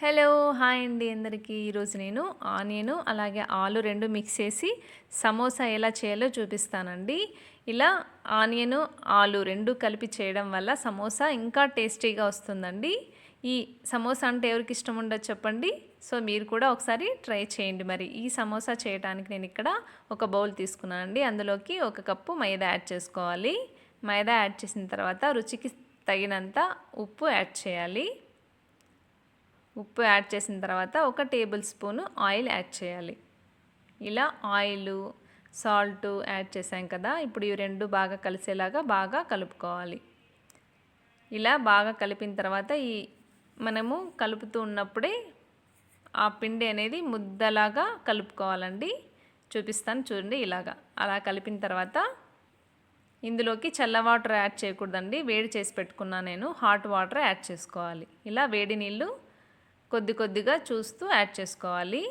Hello hi అండి అందరికీ. ఈరోజు నేను ఆనియను అలాగే ఆలు రెండు మిక్స్ చేసి సమోసా ఎలా చేయాలో చూపిస్తానండి. ఇలా ఆనియను ఆలు రెండు కలిపి చేయడం వల్ల సమోసా ఇంకా టేస్టీగా వస్తుందండి. ఈ సమోసా అంటే ఎవరికి ఇష్టం ఉండదు చెప్పండి. సో మీరు కూడా ఒకసారి ట్రై చేయండి మరి. ఈ సమోసా చేయడానికి నేను ఇక్కడ ఒక బౌల్ తీసుకున్నానండి. అందులోకి ఒక కప్పు మైదా యాడ్ చేసుకోవాలి. మైదా యాడ్ చేసిన తర్వాత రుచికి తగినంత ఉప్పు యాడ్ చేయాలి. ఉప్పు యాడ్ చేసిన తర్వాత ఒక టేబుల్ స్పూను ఆయిల్ యాడ్ చేయాలి. ఇలా ఆయిల్ సాల్ట్ యాడ్ చేసాం కదా ఇప్పుడు ఇవి రెండు బాగా కలిసేలాగా బాగా కలుపుకోవాలి. ఇలా బాగా కలిపిన తర్వాత ఈ మనము కలుపుతూ ఉన్నప్పుడే ఆ పిండి అనేది ముద్దలాగా కలుపుకోవాలండి. చూపిస్తాను చూడండి ఇలాగా. అలా కలిపిన తర్వాత ఇందులోకి చల్ల వాటర్ యాడ్ చేయకూడదండి. వేడి చేసి పెట్టుకున్నా నేను. హాట్ వాటర్ యాడ్ చేసుకోవాలి. ఇలా వేడి నీళ్ళు కొద్ది కొద్దిగా చూస్తూ యాడ్ చేసుకోవాలి.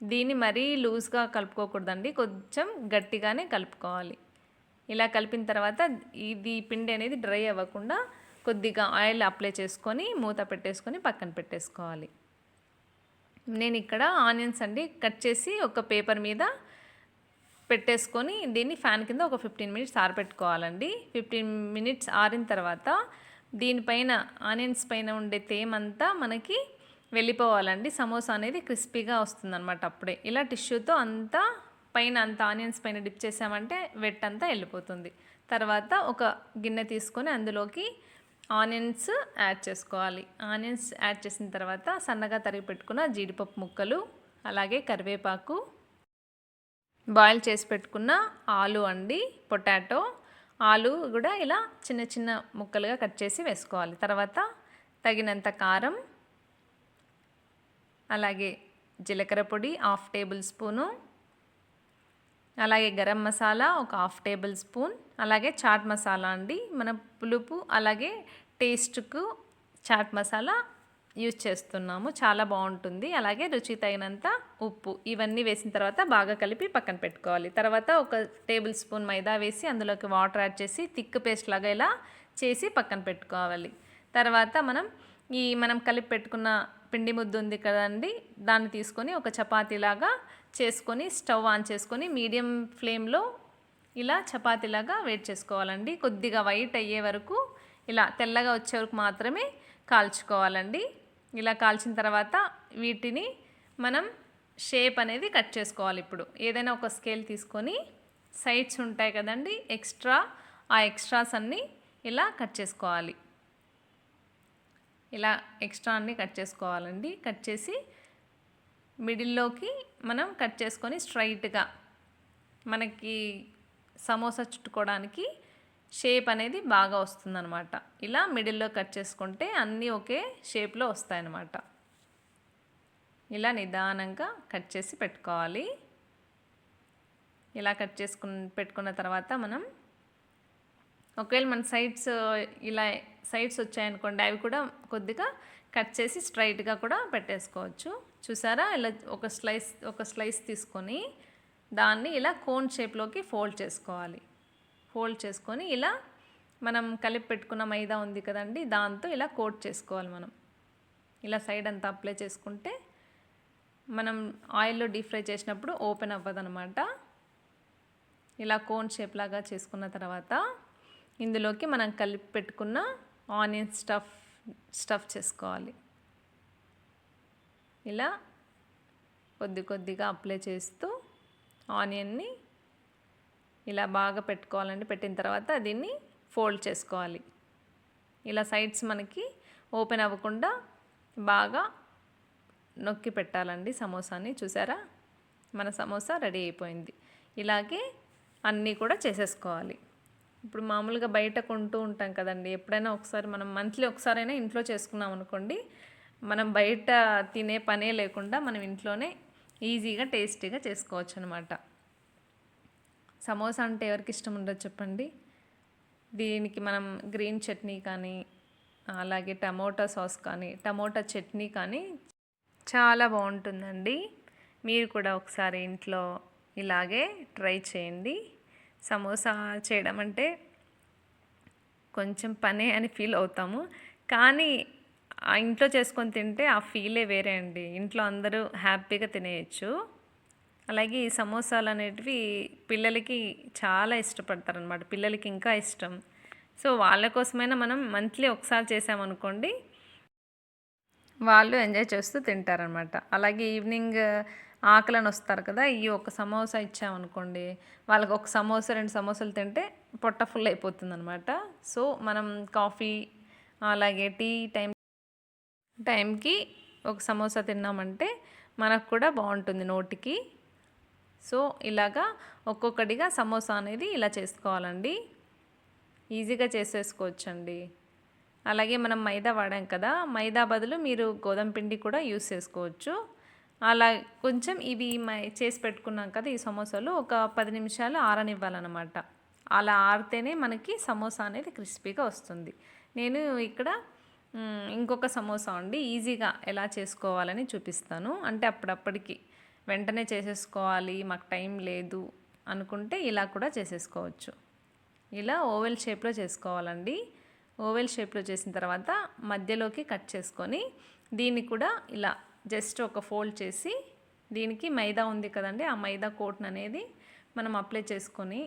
దీన్ని మరీ లూజ్గా కలుపుకోకూడదండి. కొంచెం గట్టిగానే కలుపుకోవాలి. ఇలా కలిపిన తర్వాత ఇది పిండి అనేది డ్రై అవ్వకుండా కొద్దిగా ఆయిల్ అప్లై చేసుకొని మూత పెట్టేసుకొని పక్కన పెట్టేసుకోవాలి. నేను ఇక్కడ ఆనియన్స్ అండి కట్ చేసి ఒక పేపర్ మీద పెట్టేసుకొని దీన్ని ఫ్యాన్ కింద ఒక ఫిఫ్టీన్ మినిట్స్ ఆరబెట్టుకోవాలండి. ఫిఫ్టీన్ మినిట్స్ ఆరిన తర్వాత దీనిపైన ఆనియన్స్ పైన ఉండే తేమంతా మనకి వెళ్ళిపోవాలండి. సమోసా అనేది క్రిస్పీగా వస్తుందన్నమాట అప్పుడే. ఇలా టిష్యూతో అంతా పైన అంత ఆనియన్స్ పైన డిప్ చేసామంటే వెట్ అంతా వెళ్ళిపోతుంది. తర్వాత ఒక గిన్నె తీసుకొని అందులోకి ఆనియన్స్ యాడ్ చేసుకోవాలి. ఆనియన్స్ యాడ్ చేసిన తర్వాత సన్నగా తరిగి పెట్టుకున్న జీడిపప్పు ముక్కలు అలాగే కరివేపాకు బాయిల్ చేసి పెట్టుకున్న ఆలు అండి పొటాటో ఆలు కూడా ఇలా చిన్న చిన్న ముక్కలుగా కట్ చేసి వేసుకోవాలి. తర్వాత తగినంత కారం అలాగే జీలకర్ర పొడి హాఫ్ టేబుల్ స్పూను అలాగే గరం మసాలా ఒక హాఫ్ టేబుల్ స్పూన్ అలాగే చాట్ మసాలా అండి. మన పులుపు అలాగే టేస్ట్కు చాట్ మసాలా యూజ్ చేస్తున్నాము. చాలా బాగుంటుంది. అలాగే రుచి తగినంత ఉప్పు ఇవన్నీ వేసిన తర్వాత బాగా కలిపి పక్కన పెట్టుకోవాలి. తర్వాత ఒక టేబుల్ స్పూన్ మైదా వేసి అందులోకి వాటర్ యాడ్ చేసి థిక్ పేస్ట్ లాగా ఇలా చేసి పక్కన పెట్టుకోవాలి. తర్వాత మనం ఈ మనం కలిపి పెట్టుకున్న పిండి ముద్ద ఉంది కదండి దాన్ని తీసుకొని ఒక చపాతీలాగా చేసుకొని స్టవ్ ఆన్ చేసుకొని మీడియం ఫ్లేమ్లో ఇలా చపాతీలాగా వేట్ చేసుకోవాలండి. కొద్దిగా వైట్ అయ్యే వరకు ఇలా తెల్లగా వచ్చే వరకు మాత్రమే కాల్చుకోవాలండి. ఇలా కాల్చిన తర్వాత వీటిని మనం షేప్ అనేది కట్ చేసుకోవాలి ఇప్పుడు. ఏదైనా ఒక స్కేల్ తీసుకొని సైడ్స్ ఉంటాయి కదండి ఎక్స్ట్రా ఆ ఎక్స్ట్రాస్ అన్నీ ఇలా కట్ చేసుకోవాలి. ఇలా ఎక్స్ట్రా అన్నీ కట్ చేసుకోవాలండి. కట్ చేసి మిడిల్లోకి మనం కట్ చేసుకొని స్ట్రైట్గా మనకి సమోసా చుట్టుకోవడానికి షేప్ అనేది బాగా వస్తుందన్నమాట. ఇలా మిడిల్లో కట్ చేసుకుంటే అన్నీ ఒకే షేప్లో వస్తాయన్నమాట. ఇలా నిదానంగా కట్ చేసి పెట్టుకోవాలి. ఇలా కట్ చేసుకుని పెట్టుకున్న తర్వాత మనం ఒకవేళ మన సైడ్స్ ఇలా సైడ్స్ వచ్చాయనుకోండి అవి కూడా కొద్దిగా కట్ చేసి స్ట్రైట్గా కూడా పెట్టేసుకోవచ్చు. చూసారా? ఇలా ఒక స్లైస్ ఒక స్లైస్ తీసుకొని దాన్ని ఇలా కోన్ షేప్లోకి ఫోల్డ్ చేసుకోవాలి. ఫోల్డ్ చేసుకొని ఇలా మనం కలిపి పెట్టుకున్న మైదా ఉంది కదండి దాంతో ఇలా కోట్ చేసుకోవాలి మనం. ఇలా సైడ్ అంతా అప్లై చేసుకుంటే మనం ఆయిల్లో డీప్ ఫ్రై చేసినప్పుడు ఓపెన్ అవ్వదనమాట ఇలా కోన్ షేప్ లాగా చేసుకున్న తర్వాత ఇందులోకి మనం కలిపి పెట్టుకున్న ఆనియన్ స్టఫ్ స్టఫ్ చేసుకోవాలి. ఇలా కొద్ది కొద్దిగా అప్లై చేస్తూ ఆనియన్ని ఇలా బాగా పెట్టుకోవాలండి పెట్టిన తర్వాత దీన్ని ఫోల్డ్ చేసుకోవాలి. ఇలా సైడ్స్ మనకి ఓపెన్ అవ్వకుండా బాగా నొక్కి పెట్టాలండి సమోసాని. చూసారా? మన సమోసా రెడీ అయిపోయింది. ఇలాగే అన్నీ కూడా చేసేసుకోవాలి. ఇప్పుడు మామూలుగా బయట కొంటూ ఉంటాం కదండి. ఎప్పుడైనా ఒకసారి మనం మంత్లీ ఒకసారైనా ఇంట్లో చేసుకున్నాం అనుకోండి మనం బయట తినే పనే లేకుండా మనం ఇంట్లోనే ఈజీగా టేస్టీగా చేసుకోవచ్చు అనమాట సమోసా అంటే ఎవరికి ఇష్టం ఉండదు చెప్పండి. దీనికి మనం గ్రీన్ చట్నీ కానీ అలాగే టమోటా సాస్ కానీ టమోటా చట్నీ కానీ చాలా బాగుంటుందండి. మీరు కూడా ఒకసారి ఇంట్లో ఇలాగే ట్రై చేయండి. సమోసా చేయడం అంటే కొంచెం పనే అని ఫీల్ అవుతాము. కానీ ఆ ఇంట్లో చేసుకొని తింటే ఆ ఫీలే వేరే అండి. ఇంట్లో అందరూ హ్యాపీగా తినేయచ్చు. అలాగే ఈ సమోసాలు అనేటివి పిల్లలకి చాలా ఇష్టపడతారనమాట పిల్లలకి ఇంకా ఇష్టం. సో వాళ్ళ కోసమైనా మనం మంత్లీ ఒకసారి చేసామనుకోండి వాళ్ళు ఎంజాయ్ చేస్తూ తింటారనమాట అలాగే ఈవినింగ్ ఆకలని వస్తారు కదా ఈ ఒక సమోసా ఇచ్చామనుకోండి వాళ్ళకి ఒక సమోసా రెండు సమోసాలు తింటే పొట్ట ఫుల్ అయిపోతుంది అనమాట సో మనం కాఫీ అలాగే టీ టైం టైంకి ఒక సమోసా తిన్నామంటే మనకు కూడా బాగుంటుంది నోటికి. సో ఇలాగా ఒక్కొక్కటిగా సమోసా అనేది ఇలా చేసుకోవాలండి. ఈజీగా చేసేసుకోవచ్చండి. అలాగే మనం మైదా వాడాం కదా మైదా బదులు మీరు గోధుమ పిండి కూడా యూస్ చేసుకోవచ్చు. అలా కొంచెం ఇవి మై చేసి పెట్టుకున్నాం కదా ఈ సమోసాలు ఒక పది నిమిషాలు ఆరనివ్వాలన్నమాట. అలా ఆరితేనే మనకి సమోసా అనేది క్రిస్పీగా వస్తుంది. నేను ఇక్కడ ఇంకొక సమోసా అండి ఈజీగా ఎలా చేసుకోవాలని చూపిస్తాను. అంటే అప్పుడప్పటికి వెంటనే చేసేసుకోవాలి మాకు టైం లేదు అనుకుంటే ఇలా కూడా చేసేసుకోవచ్చు. ఇలా ఓవెల్ షేప్లో చేసుకోవాలండి. ఓవెల్ షేప్లో చేసిన తర్వాత మధ్యలోకి కట్ చేసుకొని దీన్ని కూడా ఇలా జస్ట్ ఒక ఫోల్డ్ చేసి దీనికి మైదా ఉంది కదండి ఆ మైదా కోట్ని అనేది మనం అప్లై చేసుకొని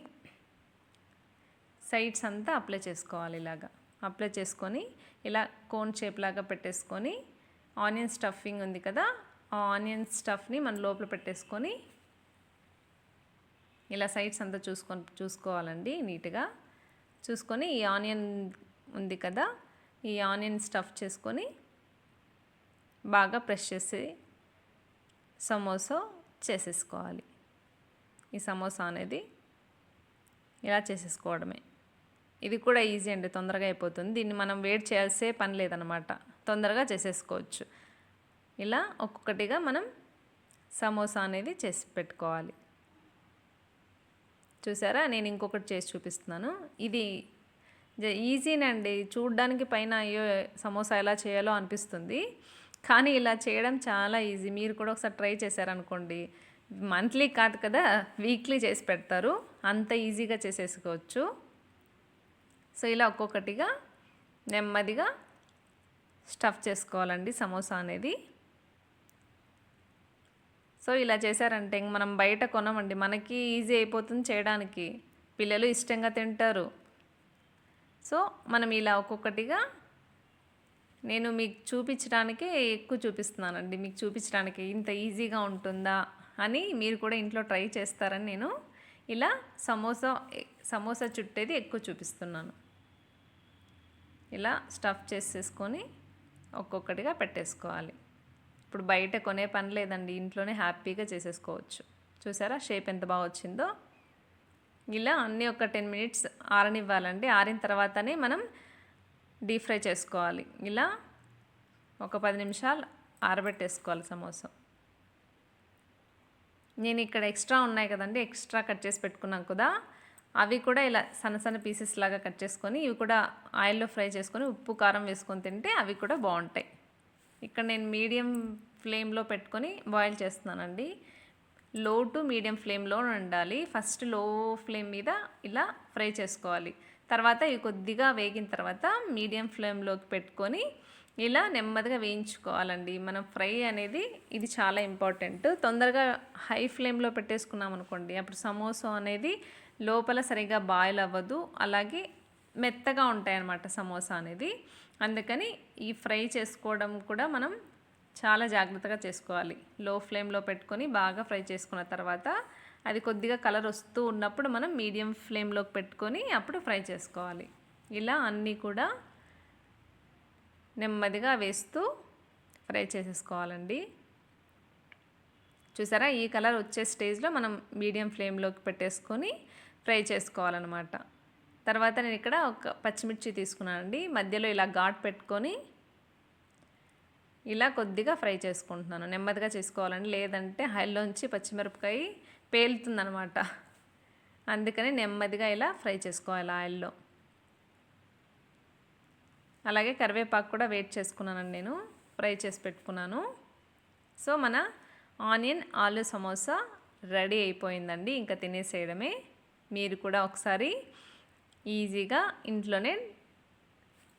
సైడ్స్ అంతా అప్లై చేసుకోవాలి ఇలాగా. అప్లై చేసుకొని ఇలా కోన్ షేప్ లాగా పెట్టేసుకొని ఆనియన్ స్టఫింగ్ ఉంది కదా ఆనియన్ స్టఫ్ని మన లోపల పెట్టేసుకొని ఇలా సైడ్స్ అంతా చూసుకొని చూసుకోవాలండి నీట్గా. చూసుకొని ఈ ఆనియన్ ఉంది కదా ఈ ఆనియన్ స్టఫ్ చేసుకొని బాగా ప్రెస్ చేసి సమోసా చేసేసుకోవాలి. ఈ సమోసా అనేది ఇలా చేసేసుకోవడమే. ఇది కూడా ఈజీ అండి తొందరగా అయిపోతుంది. దీన్ని మనం వెయిట్ చేయాల్సే పని లేదనమాట. తొందరగా చేసేసుకోవచ్చు. ఇలా ఒక్కొక్కటిగా మనం సమోసా అనేది చేసి పెట్టుకోవాలి. చూసారా? నేను ఇంకొకటి చేసి చూపిస్తున్నాను. ఇది ఈజీనండి చూడడానికి పైన అయ్యో సమోసా ఎలా చేయాలో అనిపిస్తుంది. కానీ ఇలా చేయడం చాలా ఈజీ మీరు కూడా ఒకసారి ట్రై చేశారనుకోండి. మంత్లీ కాదు కదా వీక్లీ చేసి పెడతారు. అంత ఈజీగా చేసేసుకోవచ్చు. సో ఇలా ఒక్కొక్కటిగా నెమ్మదిగా స్టఫ్ చేసుకోవాలండి సమోసా అనేది. సో ఇలా చేశారంటే ఇంక మనం బయట కొనమండి. మనకి ఈజీ అయిపోతుంది చేయడానికి. పిల్లలు ఇష్టంగా తింటారు. సో మనం ఇలా ఒక్కొక్కటిగా నేను మీకు చూపించడానికే ఎక్కువ చూపిస్తున్నానండి. మీకు చూపించడానికి ఇంత ఈజీగా ఉంటుందా అని మీరు కూడా ఇంట్లో ట్రై చేస్తారని నేను ఇలా సమోసా సమోసా చుట్టేది ఎక్కువ చూపిస్తున్నాను. ఇలా స్టఫ్ చేసేసుకొని ఒక్కొక్కటిగా పెట్టేసుకోవాలి. ఇప్పుడు బయట కొనే పని లేదండి. ఇంట్లోనే హ్యాపీగా చేసేసుకోవచ్చు. చూసారా? షేప్ ఎంత బాగా వచ్చిందో. ఇలా అన్నీ ఒక టెన్ మినిట్స్ ఆరనివ్వాలండి. ఆరిన తర్వాతనే మనం డీప్ ఫ్రై చేసుకోవాలి. ఇలా ఒక పది నిమిషాలు ఆరబెట్టేసుకోవాలి సమోసా. నేను ఇక్కడ ఎక్స్ట్రా ఉన్నాయి కదండి. ఎక్స్ట్రా కట్ చేసి పెట్టుకున్నాం కదా. అవి కూడా ఇలా సన్న సన్న పీసెస్ లాగా కట్ చేసుకొని ఇవి కూడా ఆయిల్లో ఫ్రై చేసుకొని ఉప్పు కారం వేసుకొని తింటే అవి కూడా బాగుంటాయి. ఇక్కడ నేను మీడియం ఫ్లేమ్లో పెట్టుకొని బాయిల్ చేస్తున్నానండి. లో టు మీడియం ఫ్లేమ్లో ఉండాలి. ఫస్ట్లో ఫ్లేమ్ మీద ఇలా ఫ్రై చేసుకోవాలి. తర్వాత ఇవి కొద్దిగా వేగిన తర్వాత మీడియం ఫ్లేమ్లోకి పెట్టుకొని ఇలా నెమ్మదిగా వేయించుకోవాలండి. మనం ఫ్రై అనేది ఇది చాలా ఇంపార్టెంట్. తొందరగా హై ఫ్లేమ్లో పెట్టేసుకున్నాం అనుకోండి అప్పుడు సమోసా అనేది లోపల సరిగా బాయిల్ అవ్వదు. అలాగే మెత్తగా ఉంటాయి అన్నమాట సమోసా అనేది. అందుకని ఈ ఫ్రై చేసుకోవడం కూడా మనం చాలా జాగ్రత్తగా చేసుకోవాలి. లో ఫ్లేమ్లో పెట్టుకొని బాగా ఫ్రై చేసుకున్న తర్వాత అది కొద్దిగా కలర్ వస్తూ ఉన్నప్పుడు మనం మీడియం ఫ్లేమ్లోకి పెట్టుకొని అప్పుడు ఫ్రై చేసుకోవాలి. ఇలా అన్నీ కూడా నెమ్మదిగా వేస్తూ ఫ్రై చేసేసుకోవాలండి. చూసారా? ఈ కలర్ వచ్చే స్టేజ్లో మనం మీడియం ఫ్లేమ్లోకి పెట్టేసుకొని ఫ్రై చేసుకోవాలన్నమాట. తర్వాత నేను ఇక్కడ ఒక పచ్చిమిర్చి తీసుకున్నానండి. మధ్యలో ఇలా ఘాట్ పెట్టుకొని ఇలా కొద్దిగా ఫ్రై చేసుకుంటున్నాను. నెమ్మదిగా చేసుకోవాలండి. లేదంటే హైలోంచి పచ్చిమిరపకాయ పేలుతుందనమాట అందుకని నెమ్మదిగా ఇలా ఫ్రై చేసుకోవాలి ఆయిల్లో. అలాగే కరివేపాకు కూడా వెయిట్ చేసుకున్నానండి నేను. ఫ్రై చేసి పెట్టుకున్నాను. సో మన ఆనియన్ ఆలు సమోసా రెడీ అయిపోయిందండి. ఇంకా తినేసేయడమే. మీరు కూడా ఒకసారి ఈజీగా ఇంట్లోనే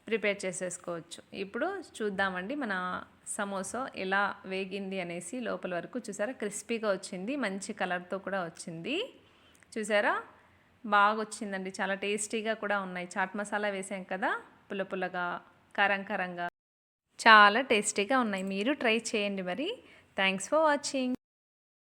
ప్రిపేర్ చేసేసుకోవచ్చు. ఇప్పుడు చూద్దామండి మన సమోసా ఎలా వేగింది అనేసి లోపల వరకు చూసారా? క్రిస్పీగా వచ్చింది మంచి కలర్తో కూడా వచ్చింది. చూసారా? బాగా వచ్చిందండి చాలా టేస్టీగా కూడా ఉన్నాయి. చాట్ మసాలా వేసాం కదా పుల్ల పుల్లగా కారం కారంగా. చాలా టేస్టీగా ఉన్నాయి. మీరు ట్రై చేయండి మరి. Thanks for watching.